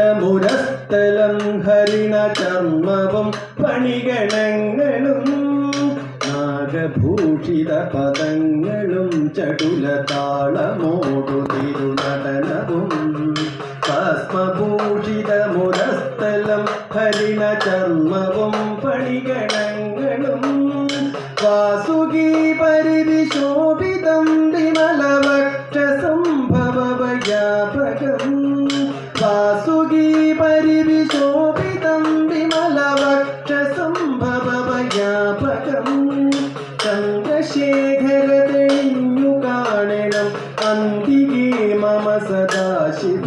ഭസ്മഭൂഷിതമുരസ്ഥലം ഹരിണ ചർമ്മവും പണിഗണങ്ങളും നാഗഭൂഷിത പദങ്ങളും ചടുല താളമോടു തിരുനടനവും ഭസ്മഭൂഷിതമുരസ്ഥലം ഹരിണ ചർമ്മവും പണിഗണങ്ങളും വാസുകി പരിവിശോഭിതം വിമലവക്ഷസംഭവവ്യാപകം വാസുകി പരിവിശോഭിതം വിമലവക്ഷസംഭവവ്യാപകം ചന്ദ്രശേഖര തെളിഞ്ഞു കാണണം അന്തികേ മമ സദാശിവ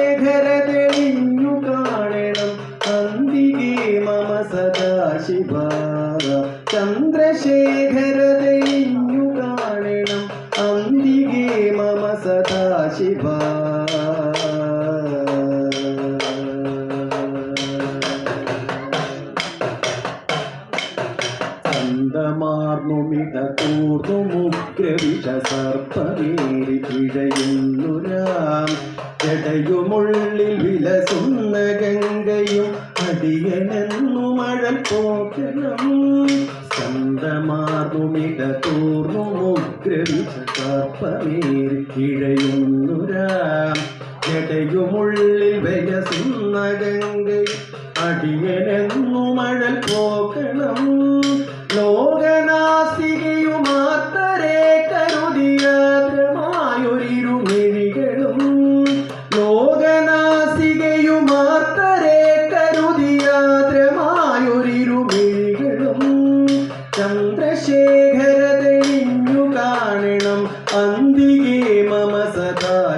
ചന്ദ്രശേഖര തെളിഞ്ഞു കാണണം. അന്തികേ മമ സദാശിവ ചന്ദ്രശേഖര തെളിഞ്ഞു കാണണം. അന്തികേ മമ സദാശിവ ചന്തമാർന്നുമിത കൂർന്നു മുഗ്രവിഷ സർപ്പമേറി കിഴയുന്നുരാം ഹൃദയമുള്ളിൽ വിലസുന്ന ഗംഗയും അടിയനെന്നു മഴ പോക്കണം സ്വന്തമാർന്നുമിട തോർന്നു മുഗ്രവിശാപ്പമേൽ കിഴയുന്നുരാം. ജടയുമുള്ളിൽ വിലസുന്ന ഗംഗയും അടിയനെന്നു മഴ പോക്കണം ആദ്യാദ്രമായൊരിരുമിഴികളും ചന്ദ്രശേഖര